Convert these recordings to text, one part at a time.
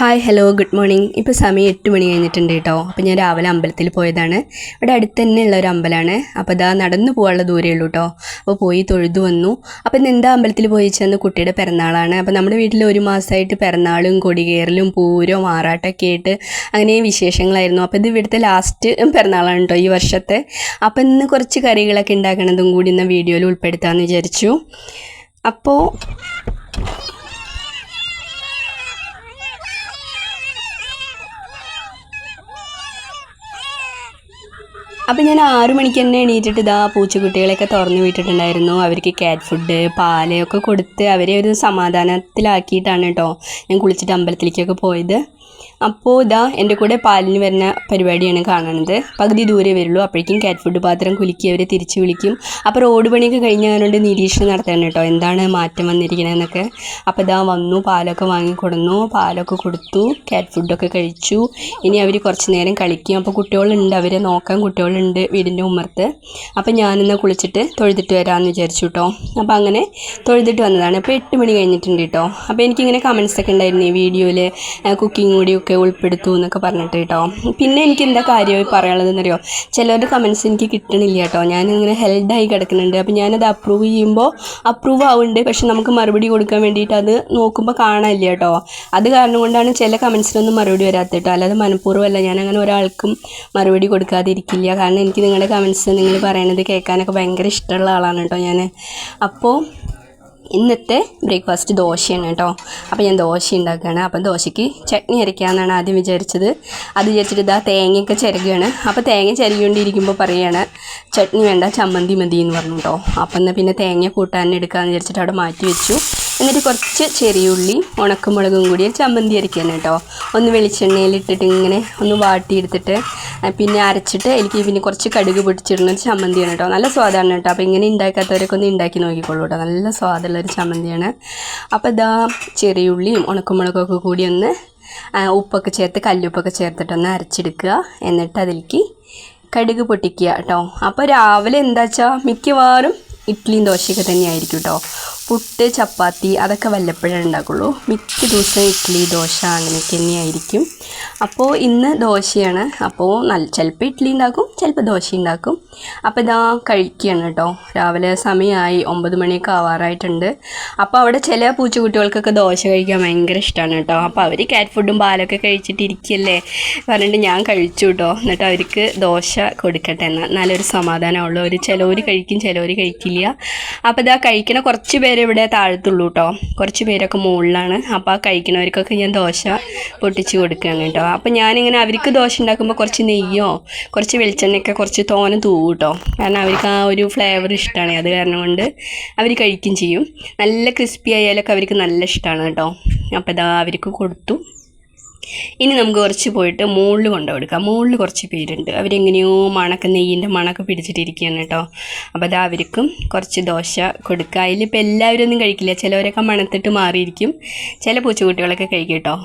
Hi hello good morning ഇപ്പോൾ സമയം എട്ട് മണി കഴിഞ്ഞിട്ടുണ്ട് കേട്ടോ അപ്പോൾ ഞാൻ രാവിലെ അമ്പലത്തിൽ പോയതാണ്. ഇവിടെ അടുത്ത് തന്നെ ഉള്ള ഒരു അമ്പലമാണ് അപ്പോൾ ഇതാ നടന്നു പോകാനുള്ള ദൂരമേ ഉള്ളൂ കേട്ടോ അപ്പോൾ പോയി തൊഴുതു വന്നു. അപ്പോൾ ഇന്ന് എന്താ അമ്പലത്തിൽ പോയി വെച്ചാൽ കുട്ടിയുടെ പിറന്നാളാണ്. അപ്പോൾ നമ്മുടെ വീട്ടിൽ ഒരു മാസമായിട്ട് പിറന്നാളും കൊടികേറലും പൂരോ ആറാട്ടൊക്കെ ആയിട്ട് അങ്ങനെ വിശേഷങ്ങളായിരുന്നു. അപ്പോൾ ഇത് ഇവിടുത്തെ ലാസ്റ്റ് പിറന്നാളാണ് കേട്ടോ ഈ വർഷത്തെ. അപ്പോൾ ഇന്ന് കുറച്ച് കറികളൊക്കെ ഉണ്ടാക്കണതും കൂടി ഇന്ന് വീഡിയോയിൽ ഉൾപ്പെടുത്താമെന്ന് വിചാരിച്ചു. അപ്പോൾ അപ്പം ഞാൻ ആറു മണിക്ക് തന്നെ എണീറ്റിട്ട് ഇതാ പൂച്ചക്കുട്ടികളെയൊക്കെ തുറന്നു വിട്ടിട്ടുണ്ടായിരുന്നു. അവർക്ക് കാറ്റ് ഫുഡ് പാലയൊക്കെ കൊടുത്ത് അവരെ ഒരു സമാധാനത്തിലാക്കിയിട്ടാണ് കേട്ടോ ഞാൻ കുളിച്ചിട്ട് അമ്പലത്തിലേക്കൊക്കെ പോയത്. അപ്പോൾ ഇതാ എന്റെ കൂടെ പാലിന് വരുന്ന പരിപാടിയാണ് കാണുന്നത് പകുതി ദൂരെ വരുള്ളൂ. അപ്പോഴേക്കും കാറ്റ് ഫുഡ് പാത്രം കുലുക്കി അവരെ തിരിച്ച് വിളിക്കും. അപ്പോൾ റോഡ് പണിയൊക്കെ കഴിഞ്ഞതുകൊണ്ട് നിരീക്ഷണം നടത്തണം കേട്ടോ. എന്താണ് മാറ്റം വന്നിരിക്കണതെന്നൊക്കെ അപ്പോൾ ഇതാ വന്നു പാലൊക്കെ വാങ്ങി കൊടുന്നു പാലൊക്കെ കൊടുത്തു കാറ്റ് ഫുഡൊക്കെ കഴിച്ചു. ഇനി അവർ കുറച്ച് നേരം കളിക്കും. അപ്പോൾ കുട്ടികളുണ്ട് അവരെ നോക്കാൻ കുട്ടികളുണ്ട് വീടിന്റെ ഉമ്മർത്ത്. അപ്പോൾ ഞാനിന്ന് കുളിച്ചിട്ട് തൊഴുതിട്ട് വരാമെന്ന് വിചാരിച്ചു കേട്ടോ. അപ്പോൾ അങ്ങനെ തൊഴുതിട്ട് വന്നതാണ്. അപ്പോൾ എട്ട് മണി കഴിഞ്ഞിട്ടുണ്ട് കേട്ടോ. അപ്പോൾ എനിക്കിങ്ങനെ കമൻസൊക്കെ ഉണ്ടായിരുന്നു ഈ വീഡിയോയിൽ കുക്കിംഗ് കൂടിയൊക്കെ ഉൾപ്പെടുത്തു എന്നൊക്കെ പറഞ്ഞിട്ട് കേട്ടോ. പിന്നെ എനിക്ക് എന്താ കാര്യമായി പറയാനുള്ളതെന്നറിയോ? ചിലരുടെ കമൻസ് എനിക്ക് കിട്ടണില്ല കേട്ടോ. ഞാനിങ്ങനെ ഹെൽഡായി കിടക്കുന്നുണ്ട്. അപ്പോൾ ഞാനത് അപ്രൂവ് ചെയ്യുമ്പോൾ അപ്രൂവ് ആവുന്നുണ്ട്. പക്ഷെ നമുക്ക് മറുപടി കൊടുക്കാൻ വേണ്ടിയിട്ട് അത് നോക്കുമ്പോൾ കാണാനില്ല കേട്ടോ. അത് കാരണം കൊണ്ടാണ് ചില കമൻസിനൊന്നും മറുപടി വരാത്തത് കേട്ടോ. അല്ലാതെ മനഃപൂർവമല്ല. ഞാൻ അങ്ങനെ ഒരാൾക്കും മറുപടി കൊടുക്കാതിരിക്കില്ല. കാരണം എനിക്ക് നിങ്ങളുടെ കമൻസ് നിങ്ങൾ പറയണത് കേൾക്കാനൊക്കെ ഭയങ്കര ഇഷ്ടമുള്ള ആളാണ് കേട്ടോ ഞാൻ അപ്പോൾ ഇന്നത്തെ ബ്രേക്ക്ഫാസ്റ്റ് ദോശയാണ് കേട്ടോ. അപ്പോൾ ഞാൻ ദോശ ഉണ്ടാക്കുകയാണ്. അപ്പം ദോശയ്ക്ക് ചട്നി അരയ്ക്കാമെന്നാണ് ആദ്യം വിചാരിച്ചത്. അത് വിചാരിച്ചിട്ട് ഇതാ തേങ്ങയൊക്കെ ചിരകുകയാണ്. അപ്പോൾ തേങ്ങ ചിരകിക്കൊണ്ടിരിക്കുമ്പോൾ പറയുകയാണ് ചട്നി വേണ്ട ചമ്മന്തി മതി എന്ന് പറഞ്ഞു കേട്ടോ. അപ്പം എന്നാൽ പിന്നെ തേങ്ങ കൂട്ടാൻ എടുക്കാമെന്ന് വിചാരിച്ചിട്ട് അവിടെ മാറ്റി വെച്ചു. എന്നിട്ട് കുറച്ച് ചെറിയ ചെറിയുള്ളി ഉണക്കമുളകും കൂടി ചമ്മന്തി അരയ്ക്കാനാണ് കേട്ടോ. ഒന്ന് വെളിച്ചെണ്ണയിൽ ഇട്ടിട്ട് ഇങ്ങനെ ഒന്ന് വാട്ടിയെടുത്തിട്ട് പിന്നെ അരച്ചിട്ട് എനിക്ക് പിന്നെ കുറച്ച് കടുക് പൊടിച്ചിടുന്ന ഒരു ചമ്മന്തിയാണ് കേട്ടോ. നല്ല സ്വാദാണ് കേട്ടോ. അപ്പോൾ ഇങ്ങനെ ഉണ്ടാക്കാത്തവരൊക്കെ ഒന്ന് ഉണ്ടാക്കി നോക്കിക്കോളൂ കേട്ടോ. നല്ല സ്വാദുള്ള ഒരു ചമ്മന്തിയാണ്. അപ്പോൾ ഇതാ ചെറിയുള്ളിയും ഉണക്കമുളകൊക്കെ കൂടി ഒന്ന് ഉപ്പൊക്കെ ചേർത്ത് കല്ലുപ്പൊക്കെ ചേർത്തിട്ടൊന്ന് അരച്ചെടുക്കുക. എന്നിട്ട് അതിലേക്ക് കടുക് പൊട്ടിക്കുക കേട്ടോ. അപ്പോൾ രാവിലെ എന്താ വെച്ചാൽ മിക്കവാറും ഇഡ്ഡലിയും ദോശയൊക്കെ തന്നെയായിരിക്കും കേട്ടോ. പുട്ട് ചപ്പാത്തി അതൊക്കെ വല്ലപ്പോഴേ ഉണ്ടാക്കുള്ളൂ. മിക്ക ദിവസം ഇഡ്ഡലി ദോശ അങ്ങനെയൊക്കെ തന്നെയായിരിക്കും. അപ്പോൾ ഇന്ന് ദോശയാണ്. അപ്പോൾ നല്ല ചിലപ്പോൾ ഇഡ്ഡലി ഉണ്ടാക്കും ചിലപ്പോൾ ദോശ ഉണ്ടാക്കും. അപ്പോൾ ഇതാ കഴിക്കുകയാണ് കേട്ടോ. രാവിലെ സമയമായി ഒമ്പത് മണിയൊക്കെ ആവാറായിട്ടുണ്ട്. അപ്പോൾ അവിടെ ചില പൂച്ചക്കുട്ടികൾക്കൊക്കെ ദോശ കഴിക്കാൻ ഭയങ്കര ഇഷ്ടമാണ് കേട്ടോ. അപ്പോൾ അവർ കാറ്റ് ഫുഡും പാലൊക്കെ കഴിച്ചിട്ട് ഇരിക്കല്ലേ പറഞ്ഞിട്ട് ഞാൻ കഴിച്ചു കേട്ടോ. എന്നിട്ട് അവർക്ക് ദോശ കൊടുക്കട്ടെ എന്നാൽ നല്ലൊരു സമാധാനമുള്ളൂ ഒരു ചിലവർ കഴിക്കും ചിലവർ കഴിക്കില്ല. അപ്പോൾ ഇതാ കഴിക്കണ കുറച്ച് പേര് ഇവിടെ താഴത്തുള്ളൂ കേട്ടോ കുറച്ച് പേരൊക്കെ മുകളിലാണ്. അപ്പോൾ ആ കഴിക്കുന്നവർക്കൊക്കെ ഞാൻ ദോശ പൊട്ടിച്ച് കൊടുക്കുകയാണ് കേട്ടോ അപ്പോൾ ഞാനിങ്ങനെ അവർക്ക് ദോശ ഉണ്ടാക്കുമ്പോൾ കുറച്ച് നെയ്യോ കുറച്ച് വെളിച്ചെണ്ണയൊക്കെ കുറച്ച് തോന തൂവും കേട്ടോ കാരണം അവർക്ക് ആ ഒരു ഫ്ലേവർ ഇഷ്ടമാണ് അത് കാരണം കൊണ്ട് അവർ കഴിക്കും ചെയ്യും. നല്ല ക്രിസ്പി ആയാലൊക്കെ അവർക്ക് നല്ല ഇഷ്ടമാണ് കേട്ടോ അപ്പോൾ ഇതാ അവർക്ക് കൊടുത്തു. ഇനി നമുക്ക് കുറച്ച് പോയിട്ട് മുകളിൽ കൊണ്ടു കൊടുക്കാം മുകളിൽ കുറച്ച് പേരുണ്ട്. അവരെങ്ങനെയോ മണക്ക നെയ്യിന്റെ മണക്ക പിടിച്ചിട്ടിരിക്കുകയാണ് കേട്ടോ. അപ്പോൾ അത് അവർക്കും കുറച്ച് ദോശ കൊടുക്കുക. അതിലിപ്പോൾ എല്ലാവരും ഒന്നും കഴിക്കില്ല. ചിലവരൊക്കെ മണത്തിട്ട് മാറിയിരിക്കും. ചില പൂച്ചക്കുട്ടികളൊക്കെ കഴിക്കും കേട്ടോ.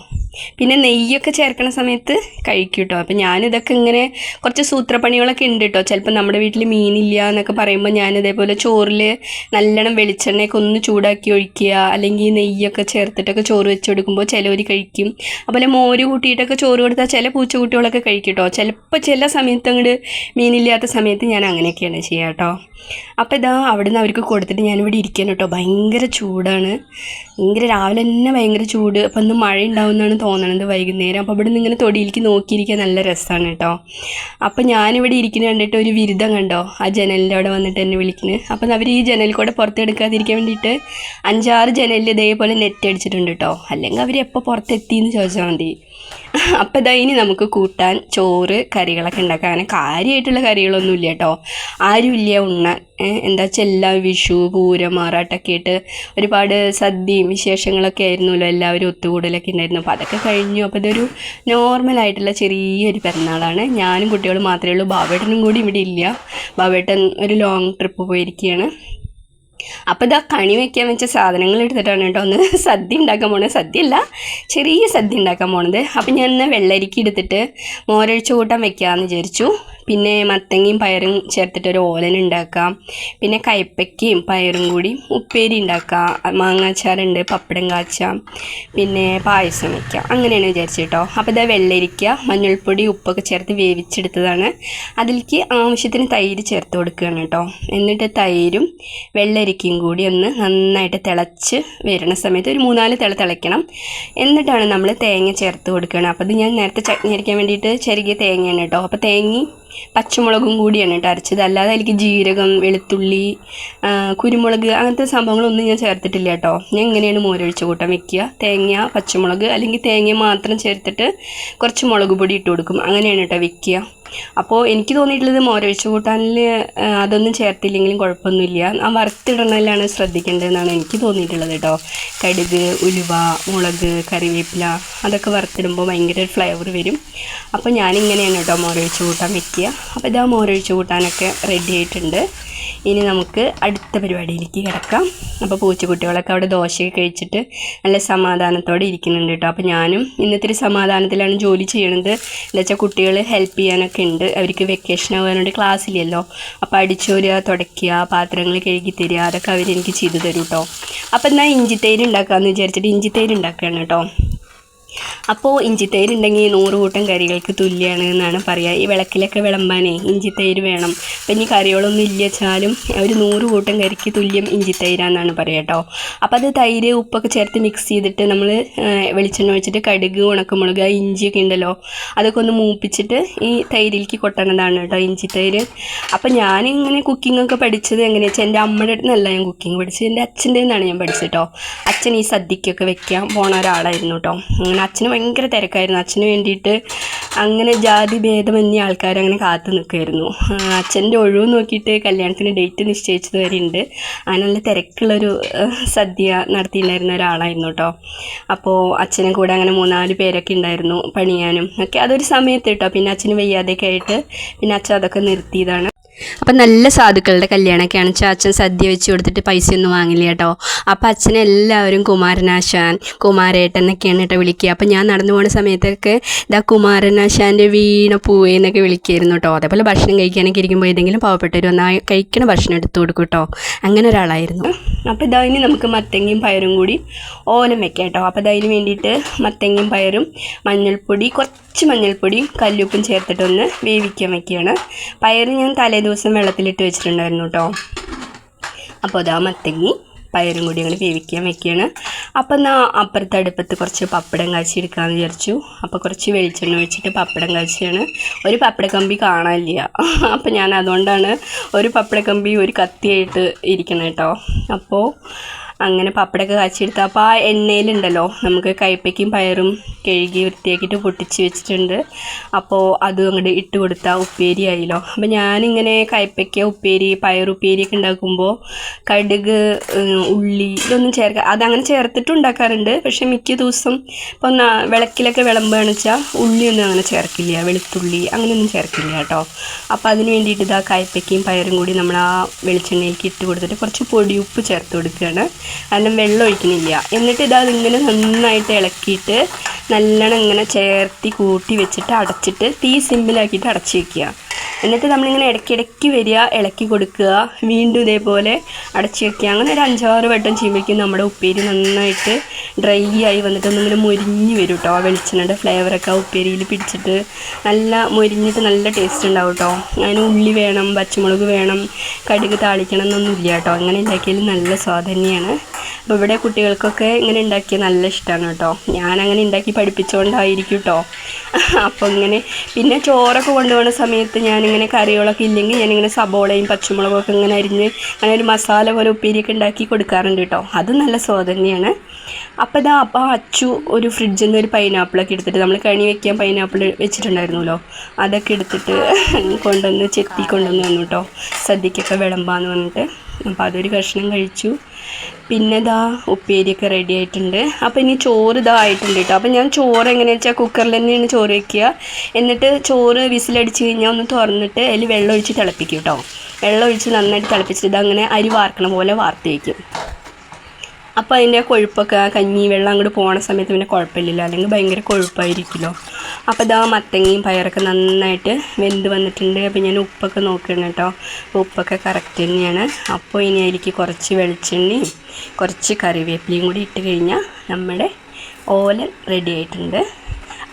പിന്നെ നെയ്യൊക്കെ ചേർക്കണ സമയത്ത് കഴിക്കും കേട്ടോ. അപ്പം ഞാനിതൊക്കെ ഇങ്ങനെ കുറച്ച് സൂത്രപ്പണികളൊക്കെ ഉണ്ട് കേട്ടോ. ചിലപ്പോൾ നമ്മുടെ വീട്ടിൽ മീനില്ല എന്നൊക്കെ പറയുമ്പോൾ ഞാൻ ഇതേപോലെ ചോറിൽ നല്ലോണം വെളിച്ചെണ്ണയൊക്കെ ഒന്ന് ചൂടാക്കി ഒഴിക്കുക. അല്ലെങ്കിൽ നെയ്യൊക്കെ ചേർത്തിട്ടൊക്കെ ചോറ് വെച്ച് കൊടുക്കുമ്പോൾ ചിലവർ കഴിക്കും. അതുപോലെ മോര് കൂട്ടിയിട്ടൊക്കെ ചോറ് കൊടുത്താൽ ചില പൂച്ചക്കുട്ടികളൊക്കെ കഴിക്കും കേട്ടോ ചിലപ്പോൾ ചില സമയത്ത് അങ്ങോട്ട് മീനില്ലാത്ത സമയത്ത് ഞാൻ അങ്ങനെയൊക്കെയാണ് ചെയ്യുക കേട്ടോ അപ്പോൾ ഇതാ അവിടെ നിന്ന് അവർക്ക് കൊടുത്തിട്ട് ഞാനിവിടെ ഇരിക്കാൻ കേട്ടോ ഭയങ്കര ചൂടാണ്. ഭയങ്കര രാവിലെ തന്നെ ഭയങ്കര ചൂട്. അപ്പോൾ ഇന്ന് മഴ ഉണ്ടാവുമെന്നാണ് തോന്നണത് വൈകുന്നേരം. അപ്പോൾ ഇവിടെ നിന്ന് ഇങ്ങനെ തൊടിയിലേക്ക് നോക്കിയിരിക്കാൻ നല്ല രസമാണ് കേട്ടോ. അപ്പോൾ ഞാനിവിടെ ഇരിക്കുന്നത് കണ്ടിട്ട് ഒരു ബിരുദം കണ്ടോ? ആ ജനലിന്റെ അവിടെ വന്നിട്ട് എന്നെ വിളിക്കുന്നത് അപ്പം അവർ ഈ ജനലിൽ കൂടെ പുറത്തെടുക്കാതിരിക്കാൻ വേണ്ടിയിട്ട് അഞ്ചാറ് ജനലിൽ ഇതേപോലെ നെറ്റ് അടിച്ചിട്ടുണ്ട് കേട്ടോ. അല്ലെങ്കിൽ അവർ എപ്പോൾ പുറത്തെത്തിയെന്ന് ചോദിച്ചാൽ മതി. അപ്പം ഇതാ ഇനി നമുക്ക് കൂട്ടാൻ ചോറ് കറികളൊക്കെ ഉണ്ടാക്കാം അങ്ങനെ കാര്യമായിട്ടുള്ള കറികളൊന്നുമില്ല കേട്ടോ ആരുമില്ല ഉണ്ണാൻ എന്താ വെച്ചാൽ എല്ലാ വിഷു പൂരം മാറാട്ടൊക്കെ ആയിട്ട് ഒരുപാട് സദ്യയും വിശേഷങ്ങളൊക്കെ ആയിരുന്നല്ലോ എല്ലാവരും ഒത്തുകൂടലൊക്കെ ഉണ്ടായിരുന്നു. അപ്പോൾ അതൊക്കെ കഴിഞ്ഞു. അപ്പോൾ ഇതൊരു നോർമലായിട്ടുള്ള ചെറിയൊരു പിറന്നാളാണ്. ഞാനും കുട്ടികളും മാത്രമേ ഉള്ളൂ. ബാബേട്ടനും കൂടി ഇവിടെ ഇല്ല. ബാബേട്ടൻ ഒരു ലോങ് ട്രിപ്പ് പോയിരിക്കുകയാണ് അപ്പോൾ ഇതാ കണി വെക്കാൻ വെച്ച സാധനങ്ങൾ എടുത്തിട്ടാണ് കേട്ടോ ഒന്ന് സദ്യ ഉണ്ടാക്കാൻ പോണത് സദ്യ അല്ല ചെറിയ സദ്യ ഉണ്ടാക്കാൻ പോണത്. അപ്പം ഞാൻ ഇന്ന് വെള്ളരിക്ക എടുത്തിട്ട് മോരൊഴിച്ച് കൂട്ടാൻ വെക്കാമെന്ന് വിചാരിച്ചു. പിന്നെ മത്തങ്ങയും പയറും ചേർത്തിട്ട് ഒരു ഓലൻ ഉണ്ടാക്കാം പിന്നെ കയ്പ്പയ്ക്കയും പയറും കൂടി ഉപ്പേരി ഉണ്ടാക്കാം മാങ്ങാച്ചാറുണ്ട് പപ്പടം കാച്ചാം പിന്നെ പായസം വയ്ക്കാം അങ്ങനെയാണ് വിചാരിച്ചത് കേട്ടോ അപ്പോൾ ഇതാ വെള്ളരിക്ക മഞ്ഞൾപ്പൊടി ഉപ്പൊക്കെ ചേർത്ത് വേവിച്ചെടുത്തതാണ്. അതിലേക്ക് ആവശ്യത്തിന് തൈര് ചേർത്ത് കൊടുക്കുകയാണ് കേട്ടോ. എന്നിട്ട് തൈരും വെള്ളരിക്കയും കൂടി ഒന്ന് നന്നായിട്ട് തിളച്ച് വരുന്ന സമയത്ത് ഒരു മൂന്നാൽ തിള തിളയ്ക്കണം. എന്നിട്ടാണ് നമ്മൾ തേങ്ങ ചേർത്ത് കൊടുക്കുകയാണ്. അപ്പോൾ ഇത് ഞാൻ നേരത്തെ ചട്നി അരയ്ക്കാൻ വേണ്ടിയിട്ട് ചെറിയ തേങ്ങയാണ് കേട്ടോ. അപ്പോൾ തേങ്ങയും പച്ചമുളകും കൂടിയാണ് കേട്ടോ അരച്ചത്. അല്ലാതെ അതിലേക്ക് ജീരകം വെളുത്തുള്ളി കുരുമുളക് അങ്ങനത്തെ സംഭവങ്ങളൊന്നും ഞാൻ ചേർത്തിട്ടില്ല കേട്ടോ. ഞാൻ ഇങ്ങനെയാണ് മോരൊഴിച്ച് കൂട്ടാൻ വെക്കുക. തേങ്ങ പച്ചമുളക് അല്ലെങ്കിൽ തേങ്ങ മാത്രം ചേർത്തിട്ട് കുറച്ച് മുളക് പൊടി ഇട്ട് കൊടുക്കും. അങ്ങനെയാണ് കേട്ടോ വെക്കുക. അപ്പോൾ എനിക്ക് തോന്നിയിട്ടുള്ളത് മോരൊഴിച്ച് കൂട്ടാനിൽ അതൊന്നും ചേർത്തില്ലെങ്കിലും കുഴപ്പമൊന്നുമില്ല. ആ വറുത്തിടണതിലാണ് ശ്രദ്ധിക്കേണ്ടതെന്നാണ് എനിക്ക് തോന്നിയിട്ടുള്ളത് കേട്ടോ. കടുക് ഉലുവ മുളക് കറിവേപ്പില അതൊക്കെ വറുത്തിടുമ്പോൾ ഭയങ്കര ഫ്ലേവർ വരും. അപ്പോൾ ഞാനിങ്ങനെയാണ് കേട്ടോ മോരൊഴിച്ച് കൂട്ടാൻ വെക്കുക. അപ്പോൾ ഇതാ മോരൊഴിച്ച് കൂട്ടാനൊക്കെ റെഡി ആയിട്ടുണ്ട്. ഇനി നമുക്ക് അടുത്ത പരിപാടിയിലേക്ക് കിടക്കാം. അപ്പോൾ പൂച്ചക്കുട്ടികളൊക്കെ അവിടെ ദോശയൊക്കെ കഴിച്ചിട്ട് നല്ല സമാധാനത്തോടെ ഇരിക്കുന്നുണ്ട് കേട്ടോ. അപ്പോൾ ഞാനും ഇന്നത്തെ സമാധാനത്തിലാണ് ജോലി ചെയ്യണത്. എന്താ വെച്ചാൽ കുട്ടികൾ ഹെൽപ്പ് ചെയ്യാനൊക്കെ ഉണ്ട്. അവർക്ക് വെക്കേഷൻ ആകാനുണ്ട് ക്ലാസ്സില്ലല്ലോ അപ്പോൾ അടിച്ചോരുക തുടയ്ക്കുക പാത്രങ്ങൾ കഴുകി തരിക അതൊക്കെ അവരെനിക്ക് ചെയ്തു തരും കേട്ടോ. അപ്പോൾ എന്നാൽ ഇഞ്ചിത്തേര് ഉണ്ടാക്കാമെന്ന് വിചാരിച്ചിട്ട് ഇഞ്ചിത്തേര് ഉണ്ടാക്കുകയാണ് കേട്ടോ. അപ്പോൾ ഇഞ്ചിത്തൈര് ഉണ്ടെങ്കിൽ നൂറ് കൂട്ടം കറികൾക്ക് തുല്യമാണ് എന്നാണ് പറയുക ഈ വിളക്കിലൊക്കെ വിളമ്പാനേ ഇഞ്ചിത്തൈര് വേണം. അപ്പം ഇനി കറികളൊന്നും ഇല്ല വെച്ചാലും ഒരു നൂറ് കൂട്ടം കറിക്ക് തുല്യം ഇഞ്ചിത്തൈരാന്നാണ് പറയുക കേട്ടോ അപ്പോൾ അത് തൈര് ഉപ്പൊക്കെ ചേർത്ത് മിക്സ് ചെയ്തിട്ട് നമ്മൾ വെളിച്ചെണ്ണ ഒഴിച്ചിട്ട് കടുക് ഉണക്കമുളക് ഇഞ്ചിയൊക്കെ ഉണ്ടല്ലോ അതൊക്കെ ഒന്ന് മൂപ്പിച്ചിട്ട് ഈ തൈരിലേക്ക് കൊട്ടണതാണ് കേട്ടോ ഇഞ്ചിത്തൈര് അപ്പം ഞാനിങ്ങനെ കുക്കിംഗ് ഒക്കെ പഠിച്ചത് എങ്ങനെയാ വെച്ചാൽ എന്റെ അമ്മയുടെ അടുത്ത് നിന്നല്ല ഞാൻ കുക്കിംഗ് പഠിച്ചത് എന്റെ അച്ഛന്റെ നിന്നാണ് ഞാൻ പഠിച്ചത് കേട്ടോ അച്ഛൻ ഈ സദ്യക്കൊക്കെ വെക്കാൻ പോണ ഒരാളായിരുന്നു കേട്ടോ അങ്ങനെ അച്ഛന് ഭയങ്കര തിരക്കായിരുന്നു. അച്ഛന് വേണ്ടിയിട്ട് അങ്ങനെ ജാതി ഭേദമന്യേ ആൾക്കാർ അങ്ങനെ കാത്തു നിൽക്കുമായിരുന്നു അച്ഛന്റെ ഒഴിവ് നോക്കിയിട്ട് കല്യാണത്തിന് ഡേറ്റ് നിശ്ചയിച്ചത് വരെ ഉണ്ട് അങ്ങനെ നല്ല തിരക്കുള്ളൊരു സദ്യ നടത്തിയിട്ടുണ്ടായിരുന്ന ഒരാളായിരുന്നു കേട്ടോ അപ്പോൾ അച്ഛനും കൂടെ അങ്ങനെ മൂന്നാൽ പേരൊക്കെ ഉണ്ടായിരുന്നു പണിയാനും. ഒക്കെ അതൊരു സമയത്ത് കേട്ടോ പിന്നെ അച്ഛന് വയ്യാതെയൊക്കെ ആയിട്ട് പിന്നെ അച്ഛൻ അതൊക്കെ നിർത്തിയതാണ്. അപ്പം നല്ല സാധുക്കളുടെ കല്യാണമൊക്കെയാണ് ചാച്ചൻ സദ്യ വെച്ച് കൊടുത്തിട്ട് പൈസയൊന്നും വാങ്ങില്ല കേട്ടോ. അപ്പം അച്ഛനെ എല്ലാവരും കുമാരനാശാൻ കുമാരേട്ടൻ എന്നൊക്കെയാണ് കേട്ടോ വിളിക്കുക. അപ്പം ഞാൻ നടന്നു പോകുന്ന സമയത്തൊക്കെ ഇതാ കുമാരനാശാന്റെ വീണ പൂവേ എന്നൊക്കെ വിളിക്കായിരുന്നു കേട്ടോ. അതേപോലെ ഭക്ഷണം കഴിക്കാനൊക്കെ ഇരിക്കുമ്പോൾ ഏതെങ്കിലും പാവപ്പെട്ടവർ വന്നാൽ കഴിക്കണ ഭക്ഷണം എടുത്തു കൊടുക്കും കേട്ടോ. അങ്ങനെ ഒരാളായിരുന്നു. അപ്പോൾ ഇതാ ഇനി നമുക്ക് മത്തങ്ങയും പയറും കൂടി ഓലം വെക്കാം കേട്ടോ. അപ്പോൾ അതിന് വേണ്ടിയിട്ട് മത്തങ്ങയും പയറും മഞ്ഞൾപ്പൊടി കുറച്ച് മഞ്ഞൾപ്പൊടിയും കല്ലുപ്പും ചേർത്തിട്ടൊന്ന് വേവിക്കാൻ വെക്കുകയാണ്. പയർ ഞാൻ തലേ ദിവസം വെള്ളത്തിലിട്ട് വെച്ചിട്ടുണ്ടായിരുന്നു കേട്ടോ. അപ്പോൾ അതാ മത്തങ്ങി പയറും കൂടി അങ്ങനെ വേവിക്കാൻ വെക്കുകയാണ്. അപ്പം എന്നാൽ അപ്പുറത്തെ അടുപ്പത്ത് കുറച്ച് പപ്പടം കാച്ചിയെടുക്കാമെന്ന് വിചാരിച്ചു. അപ്പോൾ കുറച്ച് വെളിച്ചെണ്ണ ഒഴിച്ചിട്ട് പപ്പടം കാച്ചിയാണ്. ഒരു പപ്പടക്കമ്പി കാണാനില്ല. അപ്പം ഞാൻ അതുകൊണ്ടാണ് ഒരു പപ്പടക്കമ്പി ഒരു കത്തിയായിട്ട് ഇരിക്കണം കേട്ടോ. അപ്പോൾ അങ്ങനെ പപ്പടമൊക്കെ കാച്ചെടുത്ത് അപ്പോൾ ആ എണ്ണയിലുണ്ടല്ലോ നമുക്ക് കയ്പ്പയ്ക്കും പയറും കഴുകി വൃത്തിയാക്കിയിട്ട് പൊട്ടിച്ച് വെച്ചിട്ടുണ്ട്. അപ്പോൾ അതും അങ്ങോട്ട് ഇട്ട് കൊടുത്താൽ ഉപ്പേരി ആയില്ലോ. അപ്പോൾ ഞാനിങ്ങനെ കയ്പ്പയ്ക്ക ഉപ്പേരി പയറുപ്പേരിയൊക്കെ ഉണ്ടാക്കുമ്പോൾ കടുക് ഉള്ളി ഇതൊന്നും ചേർക്ക അതങ്ങനെ ചേർത്തിട്ട് ഉണ്ടാക്കാറുണ്ട്. പക്ഷേ മിക്ക ദിവസം ഒന്ന് വിളക്കിലൊക്കെ വിളമ്പാണെന്ന് വെച്ചാൽ ഉള്ളിയൊന്നും അങ്ങനെ ചേർക്കില്ല വെളുത്തുള്ളി അങ്ങനെയൊന്നും ചേർക്കില്ല കേട്ടോ. അപ്പോൾ അതിന് വേണ്ടിയിട്ട് ഇതാ കയ്പ്പയ്ക്കയും പയറും കൂടി നമ്മൾ ആ വെളിച്ചെണ്ണയിലേക്ക് ഇട്ട് കൊടുത്തിട്ട് കുറച്ച് പൊടിയുപ്പ് ചേർത്ത് കൊടുക്കുകയാണ് കാരണം വെള്ളം ഒഴിക്കണില്ല എന്നിട്ട് ഇതാ ഇങ്ങനെ നന്നായിട്ട് ഇളക്കിയിട്ട് നല്ലോണം ഇങ്ങനെ ചേർത്തി കൂട്ടി വെച്ചിട്ട് അടച്ചിട്ട് തീ സിമ്പിളാക്കിയിട്ട് അടച്ച് വെക്കുക. എന്നിട്ട് നമ്മളിങ്ങനെ ഇടയ്ക്കിടയ്ക്ക് വരിക ഇളക്കി കൊടുക്കുക. വീണ്ടും ഇതേപോലെ അടച്ച് വെക്കുക. അങ്ങനെ ഒരു അഞ്ചാറ് വട്ടം ചെയ്യുമ്പോഴേക്കും നമ്മുടെ ഉപ്പേരി നന്നായിട്ട് ഡ്രൈ ആയി വന്നിട്ട് ഒന്നിങ്ങനെ മുരിഞ്ഞ് വരും കേട്ടോ. ആ വെളിച്ചെണ്ണയുടെ ഫ്ലേവറൊക്കെ ആ ഉപ്പേരിയിൽ പിടിച്ചിട്ട് നല്ല മുരിഞ്ഞിട്ട് നല്ല ടേസ്റ്റ് ഉണ്ടാവും കേട്ടോ. അതിന് ഉള്ളി വേണം പച്ചമുളക് വേണം കടുക് താളിക്കണം എന്നൊന്നുമില്ല കേട്ടോ. അങ്ങനെ ഉണ്ടാക്കിയാൽ നല്ല സ്വാദ് തന്നെയാണ്. അപ്പോൾ ഇവിടെ കുട്ടികൾക്കൊക്കെ ഇങ്ങനെ ഉണ്ടാക്കിയത് നല്ല ഇഷ്ടമാണ് കേട്ടോ. ഞാനങ്ങനെ ഉണ്ടാക്കി പഠിപ്പിച്ചുകൊണ്ടായിരിക്കും കേട്ടോ. അപ്പോൾ ഇങ്ങനെ പിന്നെ ചോറൊക്കെ കൊണ്ടുപോകുന്ന സമയത്ത് ഞാനിങ്ങനെ കറികളൊക്കെ ഇല്ലെങ്കിൽ ഞാനിങ്ങനെ സബോളയും പച്ചമുളകും ഒക്കെ ഇങ്ങനെ അരിഞ്ഞ് അങ്ങനെ ഒരു മസാല പോലെ ഉപ്പേരിയൊക്കെ ഉണ്ടാക്കി കൊടുക്കാറുണ്ട് കേട്ടോ. അത് നല്ല സ്വാദ് തന്നെയാണ്. അപ്പോൾ ഇതാ അപ്പോൾ അച്ചു ഒരു ഫ്രിഡ്ജിൽ നിന്ന് ഒരു പൈനാപ്പിളൊക്കെ എടുത്തിട്ട് നമ്മൾ കണി വെക്കാൻ പൈനാപ്പിൾ വെച്ചിട്ടുണ്ടായിരുന്നല്ലോ. അതൊക്കെ എടുത്തിട്ട് കൊണ്ടുവന്ന് ചെത്തി കൊണ്ടുവന്ന് വന്നു കേട്ടോ. സദ്യക്കൊക്കെ വിളമ്പാന്ന് പറഞ്ഞിട്ട്. അപ്പോൾ അതൊരു കഷ്ണം കഴിച്ചു. പിന്നെ ഇതാ ഉപ്പേരിയൊക്കെ റെഡി ആയിട്ടുണ്ട്. അപ്പോൾ ഇനി ചോറ് ഇതാ ആയിട്ടുണ്ട് കേട്ടോ അപ്പോൾ ഞാൻ ചോറ് എങ്ങനെയാണെന്ന് വെച്ചാൽ കുക്കറിൽ തന്നെയാണ് ചോറ് വയ്ക്കുക എന്നിട്ട് ചോറ് വിസിലടിച്ച് കഴിഞ്ഞാൽ ഒന്ന് തുറന്നിട്ട് അതിൽ വെള്ളം ഒഴിച്ച് തിളപ്പിക്കും കേട്ടോ വെള്ളം ഒഴിച്ച് നന്നായിട്ട് തിളപ്പിച്ചിട്ട് ഇതങ്ങനെ അരി വാർക്കണ പോലെ വാർത്ത് വയ്ക്കും അപ്പോൾ അതിന്റെ കൊഴുപ്പൊക്കെ കഞ്ഞി വെള്ളം അങ്ങോട്ട് പോണ സമയത്ത് പിന്നെ കുഴപ്പമില്ലല്ലോ. അല്ലെങ്കിൽ ഭയങ്കര കൊഴുപ്പായിരിക്കുമല്ലോ. അപ്പോൾ ഇതാ മത്തങ്ങയും പയറൊക്കെ നന്നായിട്ട് വെന്ത് വന്നിട്ടുണ്ട്. അപ്പോൾ ഞാൻ ഉപ്പൊക്കെ നോക്കണം കേട്ടോ. ഉപ്പൊക്കെ കറക്റ്റ് തന്നെയാണ്. അപ്പോൾ ഇനി അതിലേക്ക് കുറച്ച് വെളിച്ചെണ്ണയും കുറച്ച് കറിവേപ്പിലയും കൂടി ഇട്ട് കഴിഞ്ഞാൽ നമ്മുടെ ഓലൻ റെഡി ആയിട്ടുണ്ട്.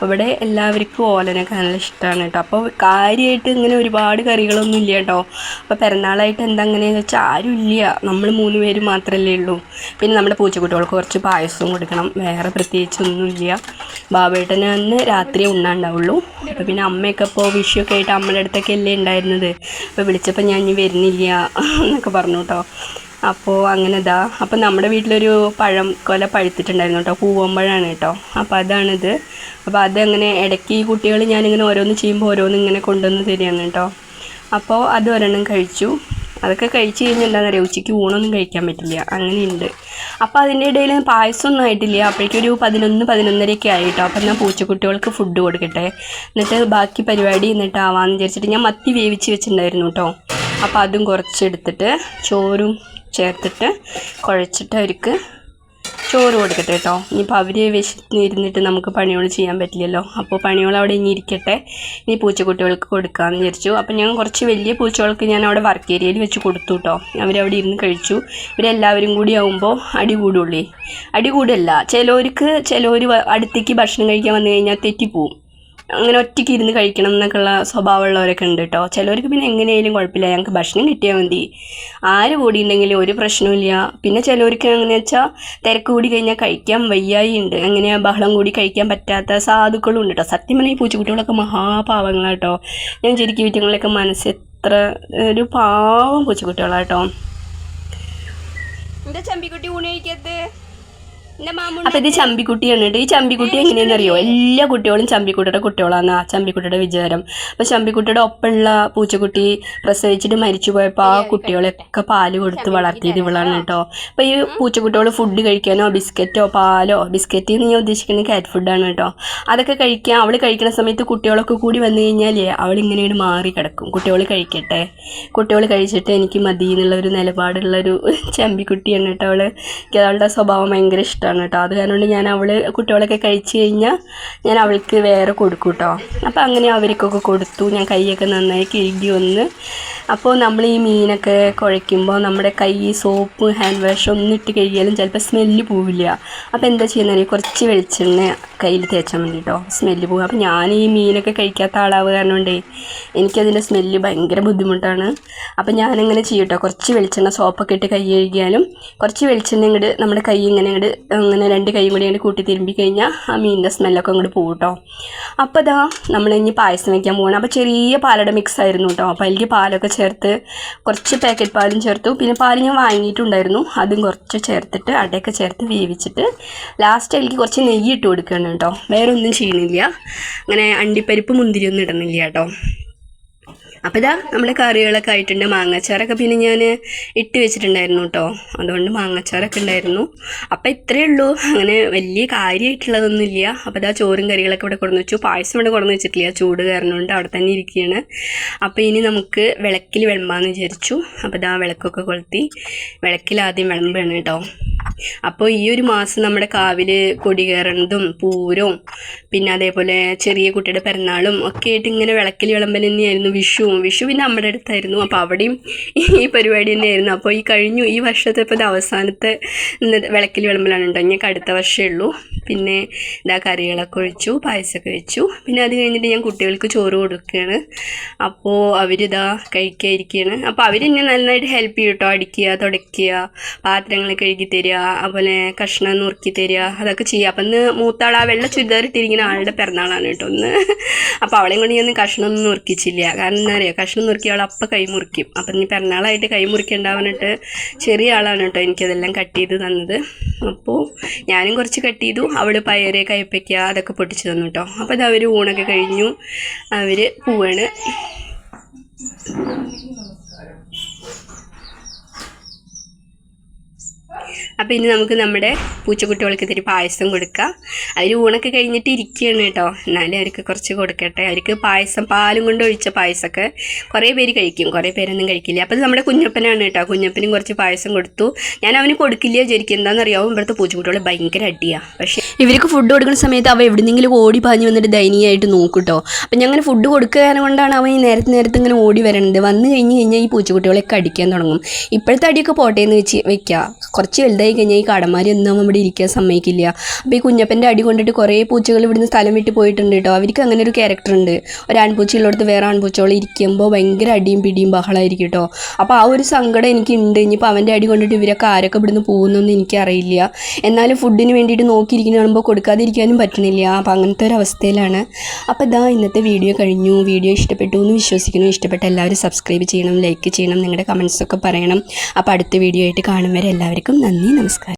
അപ്പോൾ ഇവിടെ എല്ലാവർക്കും ഓലനെ കാണാൻ ഇഷ്ടമാണ് കേട്ടോ അപ്പോൾ കാര്യമായിട്ട് ഇങ്ങനെ ഒരുപാട് കറികളൊന്നും ഇല്ല കേട്ടോ അപ്പോൾ പിറന്നാളായിട്ട് എന്താ അങ്ങനെയെന്ന് വെച്ചാൽ ആരും ഇല്ല. നമ്മൾ മൂന്ന് പേര് മാത്രമല്ലേ ഉള്ളൂ. പിന്നെ നമ്മുടെ പൂച്ചക്കുട്ടികൾക്ക് കുറച്ച് പായസവും കൊടുക്കണം. വേറെ പ്രത്യേകിച്ചൊന്നുമില്ല ബാബേട്ടനെ അന്ന് രാത്രി ഉണ്ണാണ്ടാവുള്ളൂ. അപ്പോൾ പിന്നെ അമ്മയൊക്കെ ഇപ്പോൾ വിഷുവൊക്കെ ആയിട്ട് അമ്മയുടെ അടുത്തൊക്കെ അല്ലേ ഉണ്ടായിരുന്നത്? അപ്പോൾ വിളിച്ചപ്പോൾ ഞാൻ ഇനി വരുന്നില്ല എന്നൊക്കെ പറഞ്ഞു കേട്ടോ അപ്പോൾ അങ്ങനെ ഇതാ അപ്പോൾ നമ്മുടെ വീട്ടിലൊരു പഴം കൊല പഴുത്തിട്ടുണ്ടായിരുന്നു കേട്ടോ. പൂവമ്പഴമാണ് കേട്ടോ. അപ്പോൾ അതാണിത്. അപ്പോൾ അതങ്ങനെ ഇടയ്ക്ക് ഈ കുട്ടികൾ ഞാനിങ്ങനെ ഓരോന്ന് ചെയ്യുമ്പോൾ ഓരോന്ന് ഇങ്ങനെ കൊണ്ടുവന്ന് തരികയാണ് കേട്ടോ. അപ്പോൾ അത് ഒരെണ്ണം കഴിച്ചു. അതൊക്കെ കഴിച്ച് കഴിഞ്ഞാൽ എന്താണെന്ന് അറിയാം? ഉച്ചയ്ക്ക് ഊണൊന്നും കഴിക്കാൻ പറ്റില്ല. അങ്ങനെയുണ്ട്. അപ്പോൾ അതിന്റെ ഇടയിൽ പായസമൊന്നും ആയിട്ടില്ല. അപ്പോഴേക്കും ഒരു പതിനൊന്ന് പതിനൊന്നരയൊക്കെ ആയി കേട്ടോ. അപ്പം ഞാൻ പൂച്ചക്കുട്ടികൾക്ക് ഫുഡ് കൊടുക്കട്ടെ. എന്നിട്ട് ബാക്കി പരിപാടി എന്നിട്ട് ആവാമെന്ന് വിചാരിച്ചിട്ട് ഞാൻ മത്തി വേവിച്ച് വെച്ചിട്ടുണ്ടായിരുന്നു കേട്ടോ. അപ്പോൾ അതും കുറച്ചെടുത്തിട്ട് ചോറും ചേർത്തിട്ട് കുഴച്ചിട്ട് അവർക്ക് ചോറ് കൊടുക്കട്ടെ കേട്ടോ ഇനിയിപ്പോൾ അവർ വിശന്നിരുന്നിട്ട് നമുക്ക് പണികൾ ചെയ്യാൻ പറ്റില്ലല്ലോ. അപ്പോൾ പണികൾ അവിടെ ഇനി ഇരിക്കട്ടെ. ഇനി പൂച്ചക്കുട്ടികൾക്ക് കൊടുക്കാമെന്ന് വിചാരിച്ചു. അപ്പോൾ ഞാൻ കുറച്ച് വലിയ പൂച്ചകൾക്ക് ഞാൻ അവിടെ വർക്ക് ഏരിയയിൽ വെച്ച് കൊടുത്തു കേട്ടോ അവരവിടെ ഇരുന്ന് കഴിച്ചു. ഇവരെല്ലാവരും കൂടി ആകുമ്പോൾ അടി കൂടുള്ളേ. അടി കൂടല്ല. ചിലവർക്ക് ചിലവർ അടുത്തേക്ക് ഭക്ഷണം കഴിക്കാൻ വന്നു കഴിഞ്ഞാൽ തെറ്റിപ്പോവും. അങ്ങനെ ഒറ്റയ്ക്ക് ഇരുന്ന് കഴിക്കണം എന്നൊക്കെയുള്ള സ്വഭാവമുള്ളവരൊക്കെ ഉണ്ട് കേട്ടോ ചിലവർക്ക് പിന്നെ എങ്ങനെയായാലും കുഴപ്പമില്ല. ഞങ്ങൾക്ക് ഭക്ഷണം കിട്ടിയാൽ മതി. ആര് കൂടിയുണ്ടെങ്കിലും ഒരു പ്രശ്നമില്ല പിന്നെ ചിലവർക്ക് എങ്ങനെയാണെന്ന് വെച്ചാൽ തിരക്ക് കൂടി കഴിഞ്ഞാൽ കഴിക്കാൻ വയ്യായി ഉണ്ട് അങ്ങനെ ബഹളം കൂടി കഴിക്കാൻ പറ്റാത്ത സാധുക്കളും ഉണ്ട് കേട്ടോ സത്യം പറഞ്ഞാൽ ഈ പൂച്ചക്കുട്ടികളൊക്കെ മഹാപാവങ്ങളാണ് കേട്ടോ ഞാൻ ശരിക്കും വീട്ടുകളിലൊക്കെ മനസ്സ് എത്ര ഒരു പാവം പൂച്ചക്കുട്ടികളാട്ടോ എന്താ ചമ്പിക്കുട്ടി ഊണ് അപ്പൊ ഇത് ചമ്പിക്കുട്ടിയാണ് കേട്ടോ ഈ ചമ്പിക്കുട്ടി എങ്ങനെയാണെന്ന് അറിയോ? എല്ലാ കുട്ടികളും ചമ്പിക്കുട്ടിയുടെ കുട്ടികളാണ്. ആ ചമ്പിക്കുട്ടിയുടെ വിചാരം. അപ്പൊ ചമ്പിക്കുട്ടിയുടെ ഒപ്പമുള്ള പൂച്ചക്കുട്ടി പ്രസവിച്ചിട്ട് മരിച്ചു പോയപ്പോ ആ കുട്ടികളെയൊക്കെ പാൽ കൊടുത്ത് വളർത്തിയത് ഇവളാണ് കേട്ടോ അപ്പൊ ഈ പൂച്ചക്കുട്ടികൾ ഫുഡ് കഴിക്കാനോ ബിസ്ക്കറ്റോ പാലോ ബിസ്ക്കറ്റ് എന്ന് ഞാൻ ഉദ്ദേശിക്കുന്നത് കാറ്റ് ഫുഡാണ് കേട്ടോ അതൊക്കെ കഴിക്കാൻ അവൾ കഴിക്കുന്ന സമയത്ത് കുട്ടികളൊക്കെ കൂടി വന്നു കഴിഞ്ഞാലേ അവൾ ഇങ്ങനെ ഒരു മാറി കിടക്കും. കുട്ടികൾ കഴിക്കട്ടെ. കുട്ടികൾ കഴിച്ചിട്ട് എനിക്ക് മതി എന്നുള്ള ഒരു നിലപാടുള്ളൊരു ചമ്പിക്കുട്ടിയാണ് കേട്ടോ അവൾ. എനിക്ക് അവളുടെ സ്വഭാവം ഭയങ്കര ഇഷ്ടമാണ് കേട്ടോ. അത് കാരണം ഞാൻ അവൾ കുട്ടികളൊക്കെ കഴിച്ച് കഴിഞ്ഞാൽ ഞാൻ അവൾക്ക് വേറെ കൊടുക്കും കേട്ടോ. അപ്പോൾ അങ്ങനെ അവർക്കൊക്കെ കൊടുത്തു. ഞാൻ കൈയൊക്കെ നന്നായി കഴുകി വന്ന് അപ്പോൾ നമ്മൾ ഈ മീനൊക്കെ കുഴയ്ക്കുമ്പോൾ നമ്മുടെ കൈ സോപ്പ് ഹാൻഡ് വാഷ് ഒന്നും ഇട്ട് കഴിയാലും ചിലപ്പോൾ സ്മെല്ല് പോവില്ല. അപ്പോൾ എന്താ ചെയ്യുന്നത് കുറച്ച് വെളിച്ചെണ്ണ കയ്യിൽ തേച്ചാൽ മതി കേട്ടോ സ്മെല്ല് പോകും അപ്പോൾ ഞാൻ ഈ മീനൊക്കെ കഴിക്കാത്ത ആളാവ് കാരണം കൊണ്ടേ എനിക്കതിന്റെ സ്മെല്ല് ഭയങ്കര ബുദ്ധിമുട്ടാണ്. അപ്പോൾ ഞാനങ്ങനെ ചെയ്യും കേട്ടോ കുറച്ച് വെളിച്ചെണ്ണ സോപ്പൊക്കെ ഇട്ട് കൈ കഴുകിയാലും കുറച്ച് വെളിച്ചെണ്ണ ഇങ്ങോട്ട് നമ്മുടെ കൈ ഇങ്ങനെ ഇങ്ങോട്ട് ഇങ്ങനെ രണ്ട് കൈയും കൂടി ഇങ്ങോട്ട് കൂട്ടി തിരുമ്പി കഴിഞ്ഞാൽ ആ മീനിന്റെ സ്മെല്ലൊക്കെ അങ്ങോട്ട് പോകും കേട്ടോ അപ്പോൾ ഇതാ നമ്മൾ ഇനി പായസം വയ്ക്കാൻ പോകണം അപ്പോൾ ചെറിയ പാലട മിക്സ് ആയിരുന്നു കേട്ടോ അപ്പോൾ അതിലേക്ക് പാലൊക്കെ ചേർത്ത് കുറച്ച് പാക്കറ്റ് പാലും ചേർത്തു. പിന്നെ പാൽ ഞാൻ വാങ്ങിയിട്ടുണ്ടായിരുന്നു. അതും കുറച്ച് ചേർത്തിട്ട് അടയൊക്കെ ചേർത്ത് വേവിച്ചിട്ട് ലാസ്റ്റ് എനിക്ക് കുറച്ച് നെയ്യ് ഇട്ട് കൊടുക്കുകയാണ് കേട്ടോ. വേറെ ഒന്നും ചെയ്യണില്ല. അങ്ങനെ അണ്ടിപ്പരിപ്പ് മുന്തിരി ഒന്നും ഇടുന്നില്ല കേട്ടോ. അപ്പോൾ ഇതാ നമ്മുടെ കറികളൊക്കെ ആയിട്ടുണ്ട്. മാങ്ങാച്ചാറൊക്കെ പിന്നെ ഞാൻ ഇട്ട് വെച്ചിട്ടുണ്ടായിരുന്നു കേട്ടോ അതുകൊണ്ട് മാങ്ങാച്ചാറൊക്കെ ഉണ്ടായിരുന്നു. അപ്പോൾ ഇത്രയേ ഉള്ളൂ. അങ്ങനെ വലിയ കാര്യമായിട്ടുള്ളതൊന്നുമില്ല അപ്പോൾ ഇതാ ചോറും കറികളൊക്കെ ഇവിടെ കൊടുന്ന് വെച്ചു. പായസം ഇവിടെ കൊടുന്ന് വെച്ചിട്ടില്ല. ചൂട് കാരണമുണ്ട് അവിടെ തന്നെ ഇരിക്കുകയാണ് അപ്പോൾ ഇനി നമുക്ക് വിളക്കിൽ വിളമ്പാന്ന് വിചാരിച്ചു. അപ്പോൾ ഇതാ വിളക്കൊക്കെ കൊളുത്തി. വിളക്കിൽ ആദ്യം വിളമ്പാണ് കേട്ടോ അപ്പോൾ ഈ ഒരു മാസം നമ്മുടെ കാവിൽ കൊടി കയറണതും പൂരവും പിന്നെ അതേപോലെ ചെറിയ കുട്ടിയുടെ പിറന്നാളും ഒക്കെ ആയിട്ട് ഇങ്ങനെ വിളക്കിൽ വിളമ്പൽ തന്നെയായിരുന്നു വിഷു പിന്നെ നമ്മുടെ അടുത്തായിരുന്നു. അപ്പോൾ അവിടെയും ഈ പരിപാടി തന്നെയായിരുന്നു. അപ്പോൾ ഈ കഴിഞ്ഞു ഈ വർഷത്തെ ഇപ്പോൾ അവസാനത്തെ വിളക്കിൽ വിളമ്പലാണ് ഉണ്ടോ ഞങ്ങൾക്ക് അടുത്ത വർഷമേ ഉള്ളൂ. പിന്നെ ഇതാ കറികളൊക്കെ ഒഴിച്ചു പായസമൊക്കെ വെച്ചു. പിന്നെ അത് കഴിഞ്ഞിട്ട് ഞാൻ കുട്ടികൾക്ക് ചോറ് കൊടുക്കുകയാണ്. അപ്പോൾ അവരിതാ കഴിക്കാതിരിക്കുകയാണ് അപ്പോൾ അവരെന്നെ നന്നായിട്ട് ഹെൽപ്പ് ചെയ്യും കേട്ടോ. അടിക്കുക തുടയ്ക്കുക പാത്രങ്ങൾ കഴുകി തരിക അതുപോലെ കഷ്ണം നുറുക്കി തരിക അതൊക്കെ ചെയ്യുക. അപ്പം ഇന്ന് മൂത്താൾ ആ വെള്ള ചുരിദാർ ഇട്ടിരിക്കുന്ന ആളുടെ പിറന്നാളാണ് കേട്ടോ ഒന്ന് അപ്പോൾ അവളെയും കൊണ്ട് ഞാൻ കഷ്ണം ഒന്നും നുറുക്കിച്ചില്ല. കാരണം പറയുക കഷ്ണം നുറുക്കി അവൾ അപ്പം കൈ മുറിക്കും. അപ്പം നീ പിറന്നാളായിട്ട് കൈ മുറിക്കണ്ടാവാനിട്ട് ചെറിയ ആളാണ് കേട്ടോ എനിക്കതെല്ലാം കട്ട് ചെയ്ത് തന്നത്. അപ്പോൾ ഞാനും കുറച്ച് കട്ട് ചെയ്തു. അവൾ പയറ് കയ്പ്പയ്ക്ക അതൊക്കെ പൊട്ടിച്ച് തന്നു കേട്ടോ. അപ്പോൾ അത് അവർ ഊണൊക്കെ കഴിഞ്ഞു. അവർ പോവാണ്. അപ്പോൾ ഇനി നമുക്ക് നമ്മുടെ പൂച്ചക്കുട്ടികൾക്ക് ഇത്തിരി പായസം കൊടുക്കാം. അവർ ഊണൊക്കെ കഴിഞ്ഞിട്ട് ഇരിക്കുകയാണ് കേട്ടോ. എന്നാലും അവർക്ക് കുറച്ച് കൊടുക്കട്ടെ. അവർക്ക് പായസം പാലും കൊണ്ട് ഒഴിച്ച പായസമൊക്കെ കുറേ പേര് കഴിക്കും. കുറേ പേരൊന്നും കഴിക്കില്ല. അപ്പോൾ നമ്മുടെ കുഞ്ഞപ്പനാണ് കേട്ടോ. കുഞ്ഞപ്പനും കുറച്ച് പായസം കൊടുത്തു. ഞാൻ അവന് കൊടുക്കില്ല വിചാരിക്കും. എന്താണെന്നറിയാവും? ഇവിടുത്തെ പൂച്ചക്കുട്ടികൾ ഭയങ്കര അടിയാണ് പക്ഷേ ഇവർക്ക് ഫുഡ് കൊടുക്കുന്ന സമയത്ത് അവ എവിടെന്നെങ്കിലും ഓടി പാഞ്ഞ് വന്നിട്ട് ദയനീയമായിട്ട് നോക്കൂട്ടോ. കേട്ടോ അപ്പം ഞാൻ അങ്ങനെ ഫുഡ് കൊടുക്കാൻ കൊണ്ടാണ് അവൻ ഈ നേരത്തെ നേരത്തെ ഇങ്ങനെ ഓടി വരണത് വന്നു കഴിഞ്ഞ് കഴിഞ്ഞാൽ ഈ പൂച്ചക്കുട്ടികളൊക്കെ അടിക്കാൻ തുടങ്ങും. ഇപ്പോഴത്തെ അടിയൊക്കെ പോട്ടേന്ന് വെച്ച് വെക്കുക കുറച്ച് വലുതായി കഴിഞ്ഞാൽ ഈ കാടന്മാർ ഒന്നും ഇവിടെ ഇരിക്കാൻ സമ്മതിക്കില്ല. അപ്പോൾ ഈ കുഞ്ഞപ്പന്റെ അടി കൊണ്ടിട്ട് കുറേ പൂച്ചകൾ ഇവിടുന്ന് സ്ഥലം വിട്ട് പോയിട്ടുണ്ട് കേട്ടോ അവർക്ക് അങ്ങനെ ഒരു ക്യാരക്ടർ ഉണ്ട്. ഒരു ആൺപൂച്ച ഉള്ളിടത്ത് വേറെ ആൺപൂച്ചകൾ ഇരിക്കുമ്പോൾ ഭയങ്കര അടിയും പിടിയും ബഹളമായിരിക്കും കേട്ടോ അപ്പോൾ ആ ഒരു സങ്കടം എനിക്കുണ്ട്. ഇനിയിപ്പോൾ അവന്റെ അടി കൊണ്ടിട്ട് ഇവരൊക്കെ ആരൊക്കെ ഇവിടുന്ന് പോകുന്നൊന്നും എനിക്കറിയില്ല. എന്നാലും ഫുഡിന് വേണ്ടിയിട്ട് നോക്കിയിരിക്കുന്ന കാണുമ്പോൾ കൊടുക്കാതിരിക്കാനും പറ്റുന്നില്ല അപ്പോൾ അങ്ങനത്തെ ഒരു അവസ്ഥയിലാണ്. അപ്പോൾ ഇതാ ഇന്നത്തെ വീഡിയോ കഴിഞ്ഞു. വീഡിയോ ഇഷ്ടപ്പെട്ടു എന്ന് വിശ്വസിക്കുന്നു. ഇഷ്ടപ്പെട്ട എല്ലാവരും സബ്സ്ക്രൈബ് ചെയ്യണം ലൈക്ക് ചെയ്യണം നിങ്ങളുടെ കമൻസൊക്കെ പറയണം. അപ്പോൾ അടുത്ത വീഡിയോ ആയിട്ട് കാണും വരെ എല്ലാവർക്കും നന്ദി നമസ്കാരം